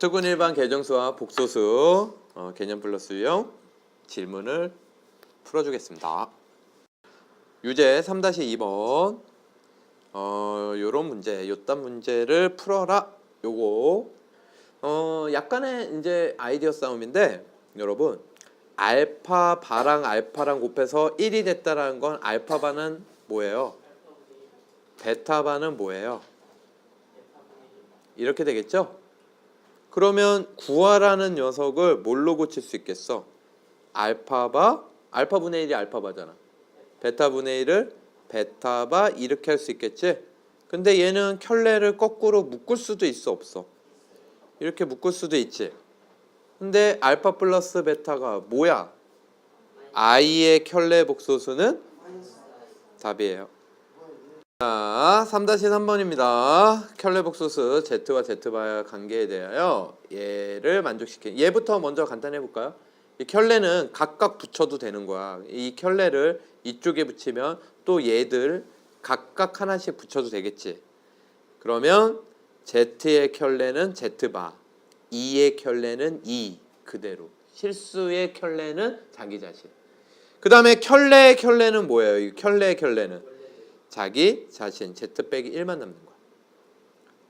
특훈 일반 계정수와 복소수 어, 개념 플러스 유형 질문을 풀어주겠습니다. 유제 3-2번 어, 요런 문제, 요딴 문제를 풀어라. 요거 어, 약간의 이제 아이디어 싸움인데 여러분 알파 바랑 알파랑 곱해서 1이 됐다라는 건 알파 바는 뭐예요? 베타 바는 뭐예요? 이렇게 되겠죠? 그러면 구하라는 녀석을 뭘로 고칠 수 있겠어? 알파바 알파분의 1이 알파바잖아. 베타분의 1을 베타바 이렇게 할 수 있겠지? 근데 얘는 켤레를 거꾸로 묶을 수도 있어 없어? 이렇게 묶을 수도 있지. 근데 알파 플러스 베타가 뭐야? i의 켤레 복소수는 답이에요. 자, 3-3번입니다. 켤레 복소수 Z와 Z바의 관계에 대하여 얘를 만족시킨 얘부터 먼저 간단히 해볼까요? 이 켤레는 각각 붙여도 되는 거야. 이 켤레를 이쪽에 붙이면 또 얘들 각각 하나씩 붙여도 되겠지. 그러면 Z의 켤레는 Z바, E의 켤레는 E 그대로. 실수의 켤레는 자기 자신. 그 다음에 켤레의 켤레는 뭐예요? 이 켤레의 켤레는 자기 자신 Z 빼기 1만 남는 거야.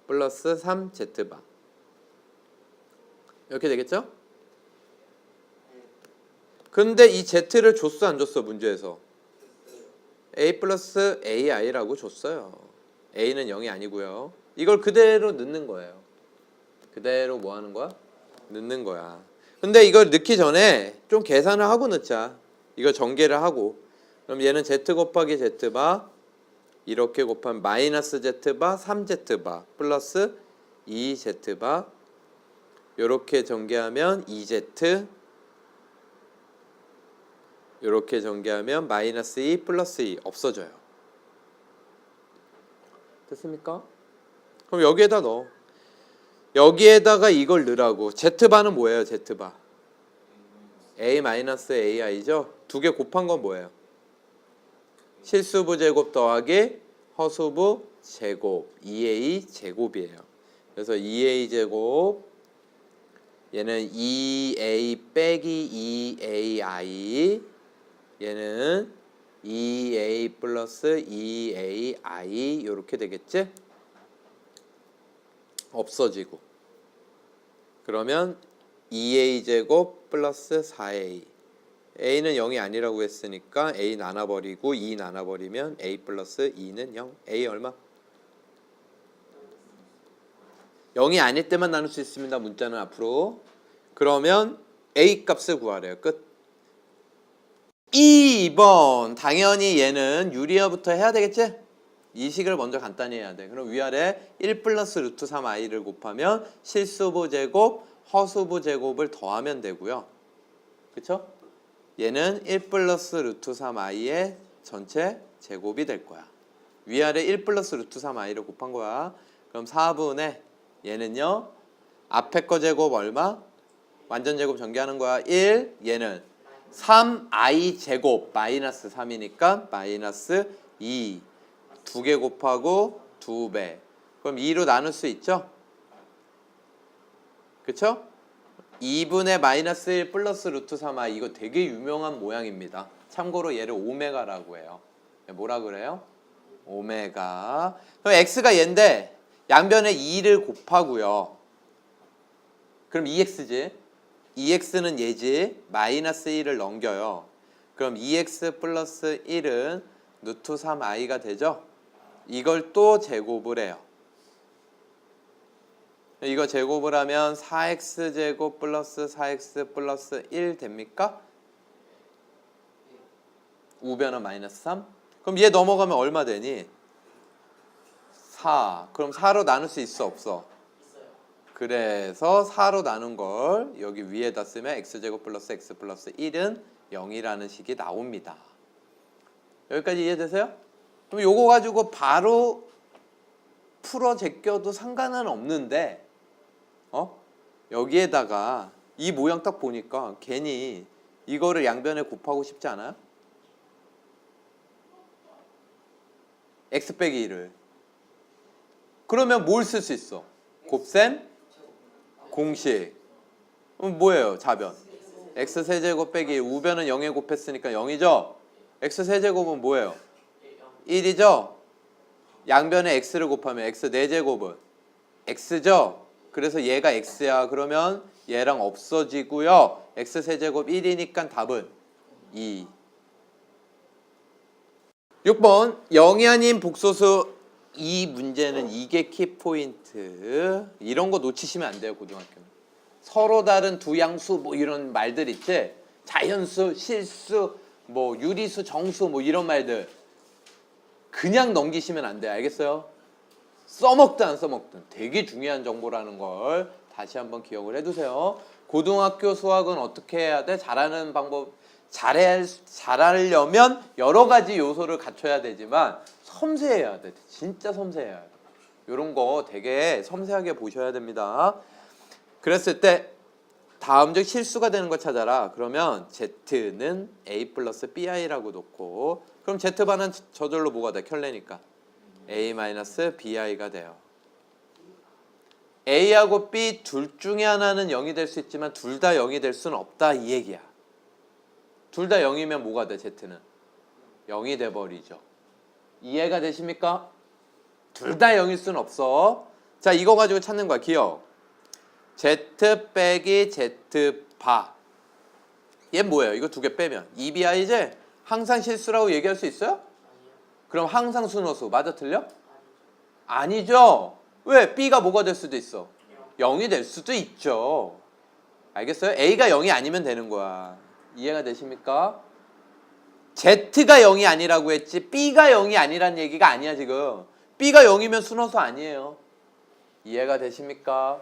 플러스 3 Z바. 이렇게 되겠죠? 근데 이 Z를 줬어 안 줬어 문제에서 A 플러스 AI라고 줬어요. A는 0이 아니고요. 이걸 그대로 넣는 거예요. 그대로 뭐 하는 거야? 넣는 거야. 근데 이걸 넣기 전에 좀 계산을 하고 넣자. 이거 전개를 하고. 그럼 얘는 Z 곱하기 Z바 이렇게 곱하면 마이너스 Z바 3Z바 플러스 2Z바 이렇게 전개하면 2Z 이렇게 전개하면 마이너스 2 플러스 2 없어져요. 됐습니까? 그럼 여기에다 넣어. 여기에다가 이걸 넣으라고. Z바는 뭐예요? Z바. A 마이너스 AI죠? 두 개 곱한 건 뭐예요? 실수부 제곱 더하기 허수부 제곱 2A 제곱이에요. 그래서 2A 제곱 얘는 2A 빼기 2AI 얘는 2A 플러스 2AI 이렇게 되겠지? 없어지고 그러면 2A 제곱 플러스 4A A는 0이 아니라고 했으니까 A 나눠버리고 2 나눠버리면 A 플러스 2는 0 A 얼마? 0이 아닐 때만 나눌 수 있습니다 문자는 앞으로 그러면 A 값을 구하래요 끝 2번 당연히 얘는 유리어부터 해야 되겠지? 이 식을 먼저 간단히 해야 돼. 그럼 위아래 1 플러스 루트 3i를 곱하면 실수부 제곱, 허수부 제곱을 더하면 되고요. 그쵸? 얘는 1 플러스 루트 3i의 전체 제곱이 될 거야. 위아래 1 플러스 루트 3i를 곱한 거야. 그럼 4분의 얘는요. 앞에 거 제곱 얼마? 완전 제곱 전개하는 거야. 1. 얘는 3i 제곱 마이너스 3이니까 마이너스 2 두 개 곱하고 두 배. 그럼 2로 나눌 수 있죠? 그쵸? 2분의 마이너스 1 플러스 루트 3i 이거 되게 유명한 모양입니다. 참고로 얘를 오메가라고 해요. 뭐라 그래요? 오메가. 그럼 x가 얘인데 양변에 2를 곱하고요. 그럼 2x지. 2x는 얘지. 마이너스 1을 넘겨요. 그럼 2x 플러스 1은 루트 3i가 되죠? 이걸 또 제곱을 해요. 이거 제곱을 하면 4x 제곱 플러스 4x 플러스 1 됩니까? 우변은 마이너스 3? 그럼 얘 넘어가면 얼마 되니? 4. 그럼 4로 나눌 수 있어 없어? 그래서 4로 나눈 걸 여기 위에다 쓰면 x제곱 플러스 x 플러스 1은 0이라는 식이 나옵니다. 여기까지 이해되세요? 그럼 요거 가지고 바로 풀어 제껴도 상관은 없는데 어? 여기에다가 이 모양 딱 보니까 괜히 이거를 양변에 곱하고 싶지 않아요? x 빼기 1을 그러면 뭘 쓸 수 있어? 곱셈? 공식. 그럼 뭐예요? 자변. x 세제곱 빼기 우변은 0에 곱했으니까 0이죠? x 세제곱은 뭐예요? 1이죠? 양변에 x를 곱하면 x 4제곱은 x죠? 그래서 얘가 x야. 그러면 얘랑 없어지고요. x 세제곱 1이니까 답은 2. 6번 0이 아닌 복소수 이 문제는 이게 키포인트. 이런 거 놓치시면 안 돼요, 고등학교는. 서로 다른 두 양수 뭐 이런 말들 있지? 자연수, 실수, 뭐 유리수, 정수 뭐 이런 말들 그냥 넘기시면 안 돼요. 알겠어요? 써먹든 안 써먹든 되게 중요한 정보라는 걸 다시 한번 기억을 해두세요. 고등학교 수학은 어떻게 해야 돼? 잘하는 방법 잘해 잘하려면 여러 가지 요소를 갖춰야 되지만 섬세해야 돼. 진짜 섬세해야 돼. 이런 거 되게 섬세하게 보셔야 됩니다. 그랬을 때 다음적 실수가 되는 거 찾아라. 그러면 z는 a 플러스 bi라고 놓고 그럼 z반은 저절로 뭐가 돼? 켤레니까 a 마이너스 bi가 돼요. a하고 b 둘 중에 하나는 0이 될 수 있지만 둘 다 0이 될 수는 없다 이 얘기야. 둘 다 0이면 뭐가 돼? z는 0이 돼 버리죠. 이해가 되십니까? 둘 다 0일 수는 없어. 자, 이거 가지고 찾는 거야. 기억. z 빼기 z 바. 얘 뭐예요? 이거 두 개 빼면 2bi제 항상 실수라고 얘기할 수 있어요? 그럼 항상 순호수 맞아 틀려? 아니죠. 왜? b가 뭐가 될 수도 있어. 0이 될 수도 있죠. 알겠어요? a가 0이 아니면 되는 거야. 이해가 되십니까? z가 0이 아니라고 했지 b가 0이 아니란 얘기가 아니야 지금. b가 0이면 순호수 아니에요. 이해가 되십니까?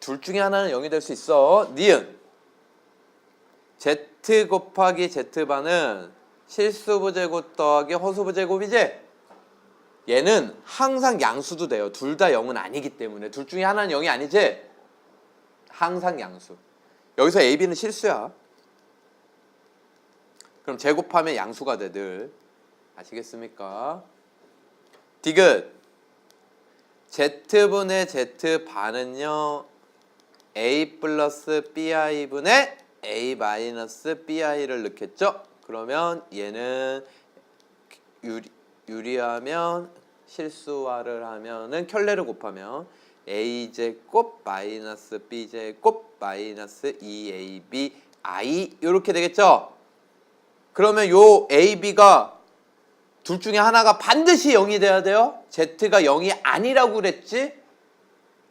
둘 중에 하나는 0이 될 수 있어. 니은. z 곱하기 z반은 실수부 제곱 더하기 허수부 제곱이지? 얘는 항상 양수도 돼요. 둘 다 0은 아니기 때문에. 둘 중에 하나는 0이 아니지? 항상 양수. 여기서 a, b는 실수야. 그럼 제곱하면 양수가 돼 늘. 아시겠습니까? 디귿. z분의 z반은요. a 플러스 bi분의 a 마이너스 bi를 넣겠죠? 그러면 얘는 유리, 유리하면 실수화를 하면은 켤레를 곱하면 a 제곱 마이너스 b 제곱 마이너스 2ab i 이렇게 되겠죠? 그러면 요 a, b가 둘 중에 하나가 반드시 0이 돼야 돼요. z가 0이 아니라고 그랬지?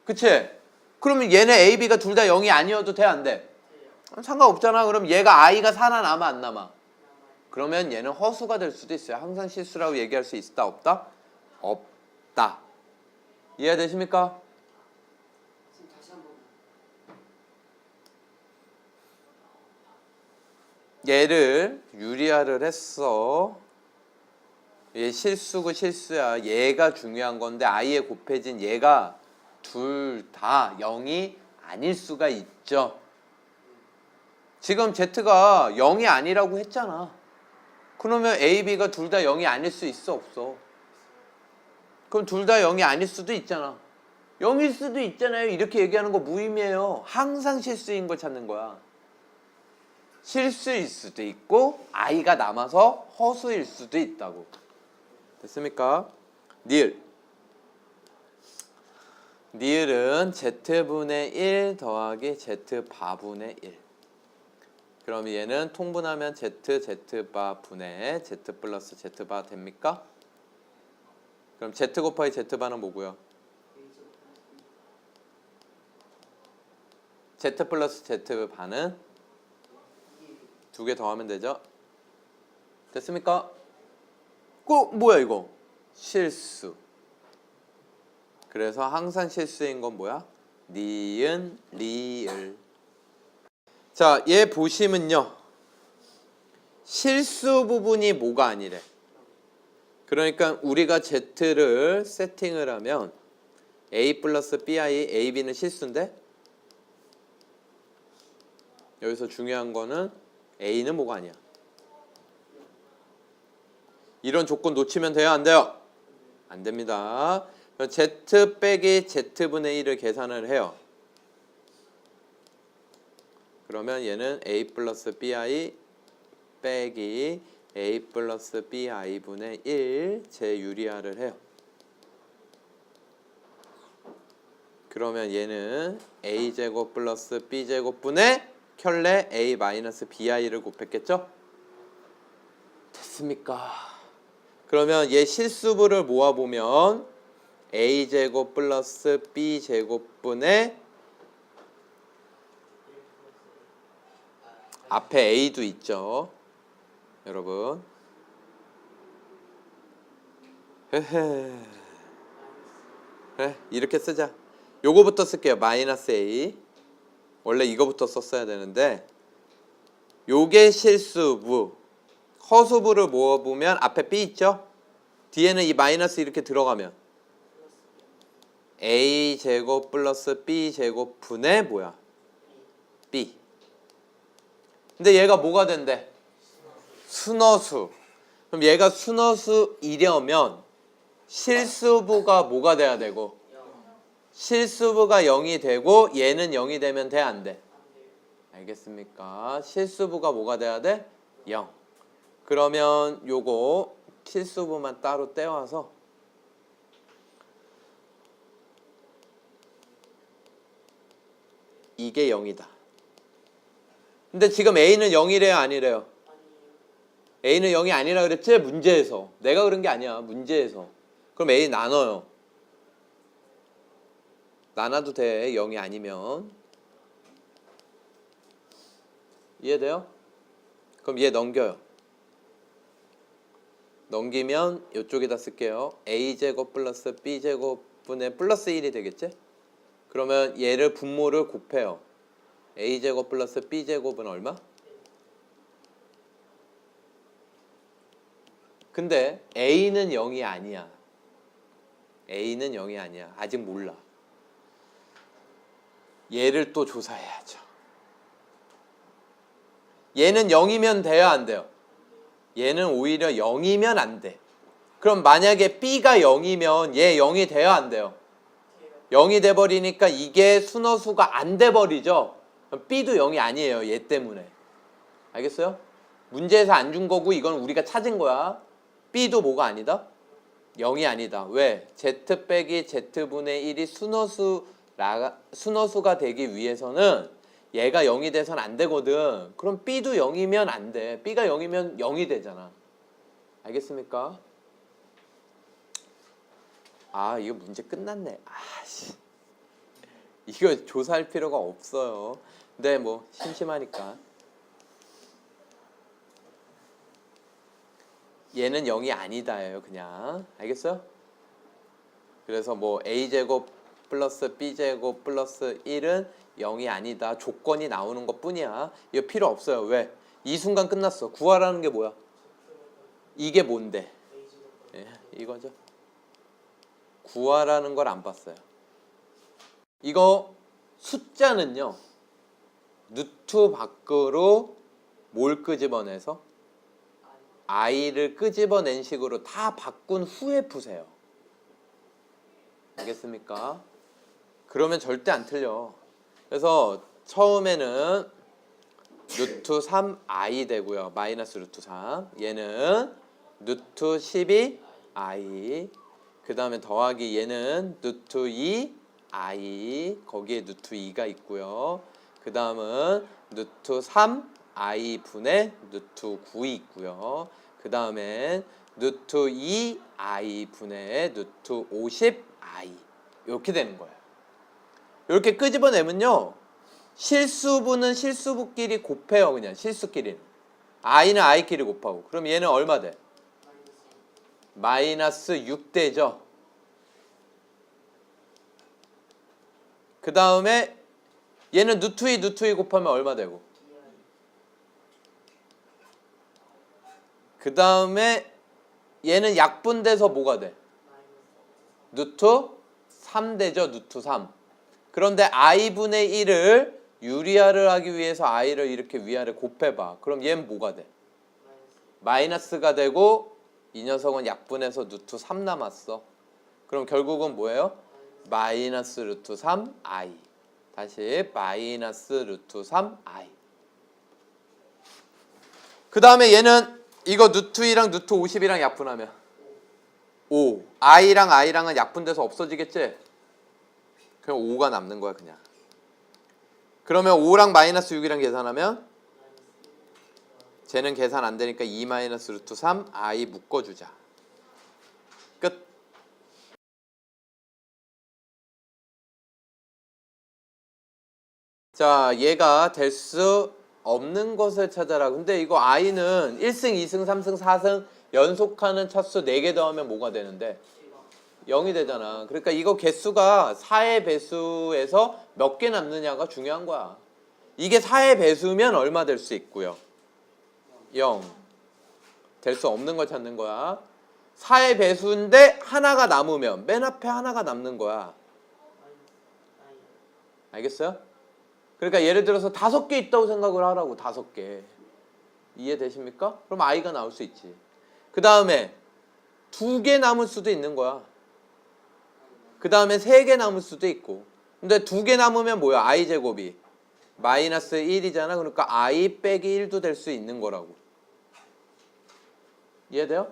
그치? 그러면 얘네 a, b가 둘 다 0이 아니어도 돼, 안 돼? 상관없잖아. 그럼 얘가 i가 살아남아, 안 남아? 그러면 얘는 허수가 될 수도 있어요. 항상 실수라고 얘기할 수 있다, 없다? 없다. 이해되십니까? 얘를 유리화를 했어. 얘 실수고 실수야. 얘가 중요한 건데 아이에 곱해진 얘가 둘 다 0이 아닐 수가 있죠. 지금 Z가 0이 아니라고 했잖아. 그러면 A, B가 둘 다 0이 아닐 수 있어 없어? 그럼 둘 다 0이 아닐 수도 있잖아. 0일 수도 있잖아요. 이렇게 얘기하는 거 무의미해요. 항상 실수인 걸 찾는 거야. 실수일 수도 있고 아이가 남아서 허수일 수도 있다고. 됐습니까? 니을. 니을은 z분의 1 더하기 z바분의 1. 그럼 얘는 통분하면 z z바 분의 z 플러스 z바 됩니까? 그럼 z 곱하기 z바는 뭐고요? z 플러스 z바는 두개 더하면 되죠? 됐습니까? 꼭 뭐야 이거? 실수. 그래서 항상 실수인 건 뭐야? 니은 리을. 자, 얘 보시면요. 실수 부분이 뭐가 아니래. 그러니까 우리가 z를 세팅을 하면 a 플러스 bi, ab는 실수인데 여기서 중요한 거는 a는 뭐가 아니야. 이런 조건 놓치면 돼요, 안 돼요? 안 됩니다. z 빼기 z분의 1을 계산을 해요. 그러면 얘는 a 플러스 bi 빼기 a 플러스 bi 분의 1 제유리화를 해요. 그러면 얘는 a 제곱 플러스 b 제곱 분의 켤레 a 마이너스 bi를 곱했겠죠? 됐습니까? 그러면 얘 실수부를 모아 보면 a 제곱 플러스 b 제곱 분의 앞에 a도 있죠. 여러분. 그래, 이렇게 쓰자. 요거부터 쓸게요. 마이너스 a. 원래 이거부터 썼어야 되는데 요게 실수부. 허수부를 모아보면 앞에 b 있죠? 뒤에는 이 마이너스 이렇게 들어가면 a 제곱 플러스 b 제곱 분의 뭐야? 근데 얘가 뭐가 된대? 순어수. 그럼 얘가 순어수이려면 실수부가 뭐가 돼야 되고 실수부가 0이 되고 얘는 0이 되면 돼 안 돼? 알겠습니까? 실수부가 뭐가 돼야 돼? 0. 그러면 요거 실수부만 따로 떼와서 이게 0이다. 근데 지금 A는 0이래요, 아니래요? A는 0이 아니라 그랬지? 문제에서. 내가 그런 게 아니야, 문제에서. 그럼 A 나눠요. 나눠도 돼, 0이 아니면. 이해돼요? 그럼 얘 넘겨요. 넘기면 이쪽에다 쓸게요. a제곱 플러스 b제곱 분의 플러스 1이 되겠지? 그러면 얘를 분모를 곱해요. A제곱 플러스 b제곱은 얼마? 근데 a는 0이 아니야. a는 0이 아니야. 아직 몰라. 얘를 또 조사해야죠. 얘는 0이면 돼요, 안 돼요? 얘는 오히려 0이면 안 돼. 그럼 만약에 B가 0이면 얘 0이 돼요, 안 돼요? 0이 돼 버리니까 이게 순어수가 안 돼 버리죠. 그럼 B도 0이 아니에요, 얘 때문에. 알겠어요? 문제에서 안 준 거고 이건 우리가 찾은 거야. B도 뭐가 아니다? 0이 아니다. 왜? Z 빼기 Z분의 1이 순어수 라, 순어수가 되기 위해서는 얘가 0이 돼선 안 되거든. 그럼 B도 0이면 안 돼. B가 0이면 0이 되잖아. 알겠습니까? 아, 이거 문제 끝났네. 아씨. 이거 조사할 필요가 없어요. 근데 뭐 심심하니까. 얘는 0이 아니다예요, 그냥. 알겠어요? 그래서 뭐 a제곱 플러스 b제곱 플러스 1은 0이 아니다. 조건이 나오는 것 뿐이야. 이거 필요 없어요. 왜? 이 순간 끝났어. 구하라는 게 뭐야? 이게 뭔데? 예, 이거죠. 구하라는 걸 안 봤어요. 이거 숫자는요. 루트 밖으로 뭘 끄집어내서 i를 끄집어낸 식으로 다 바꾼 후에 푸세요. 알겠습니까? 그러면 절대 안 틀려. 그래서 처음에는 루트 3i 되고요. 마이너스 루트 3. 얘는 루트 12i. 그 다음에 더하기 얘는 루트 2i. 거기에 루트 2가 있고요. 그 다음은 루트 3i 분의 루트 9이 있고요. 그 다음엔 루트 2i 분의 루트 50i. 이렇게 되는 거예요. 이렇게 끄집어내면요. 실수부는 실수부끼리 곱해요. 그냥 실수끼리. i는 i끼리 곱하고. 그럼 얘는 얼마 돼? 마이너스 6대죠. 그 다음에 얘는 누트 2 누트 2 곱하면 얼마 되고? 그 다음에 얘는 약분돼서 뭐가 돼? 누트 3대죠. 누트 3. 그런데 i분의 1을 유리화를 하기 위해서 i를 이렇게 위아래 곱해봐. 그럼 얘는 뭐가 돼? 마이너스가 되고 이 녀석은 약분해서 루트 3 남았어. 그럼 결국은 뭐예요? 마이너스 루트 3 i. 다시 마이너스 루트 3i 그 다음에 얘는 이거 루트 2랑 루트 50이랑 약분하면 5 i랑 i랑은 약분돼서 없어지겠지? 그럼 5가 남는 거야 그냥. 그러면 5랑 마이너스 6이랑 계산하면 쟤는 계산 안 되니까 2 마이너스 루트 3 i 묶어주자. 자, 얘가 될 수 없는 것을 찾아라. 근데 이거 i는 1승, 2승, 3승, 4승 연속하는 차수 4개 더하면 뭐가 되는데? 0이 되잖아. 그러니까 이거 개수가 4의 배수에서 몇 개 남느냐가 중요한 거야. 이게 4의 배수면 얼마 될 수 있고요? 0. 될 수 없는 걸 찾는 거야. 4의 배수인데 하나가 남으면 맨 앞에 하나가 남는 거야. 알겠어요? 그러니까 예를 들어서 다섯 개 있다고 생각을 하라고 다섯 개 이해되십니까? 그럼 i가 나올 수 있지. 그 다음에 두 개 남을 수도 있는 거야. 그 다음에 세 개 남을 수도 있고. 근데 두 개 남으면 뭐야? i 제곱이 마이너스 1이잖아. 그러니까 i 빼기 1도 될 수 있는 거라고. 이해돼요?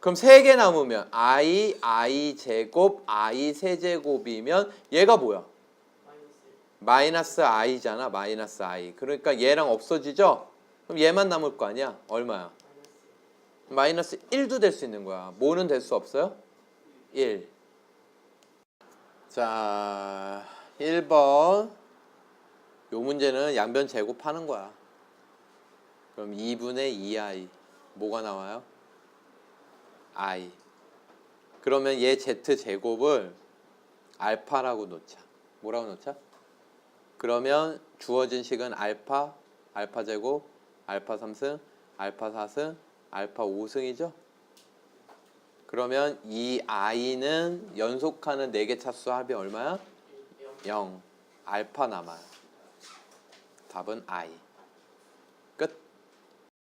그럼 세 개 남으면 i i 제곱 i 세제곱이면 얘가 뭐야? 마이너스 i잖아. 마이너스 i. 그러니까 얘랑 없어지죠? 그럼 얘만 남을 거 아니야? 얼마야? 마이너스 1도 될 수 있는 거야. 뭐는 될 수 없어요? 1. 자, 1번. 요 문제는 양변 제곱하는 거야. 그럼 2분의 2i. 뭐가 나와요? i. 그러면 얘 z 제곱을 알파라고 놓자. 뭐라고 놓자? 그러면 주어진 식은 알파, 알파 제곱, 알파 3승, 알파 4승, 알파 5승이죠? 그러면 이 i는 연속하는 4개 차수 합이 얼마야? 0. 알파 남아요. 답은 i.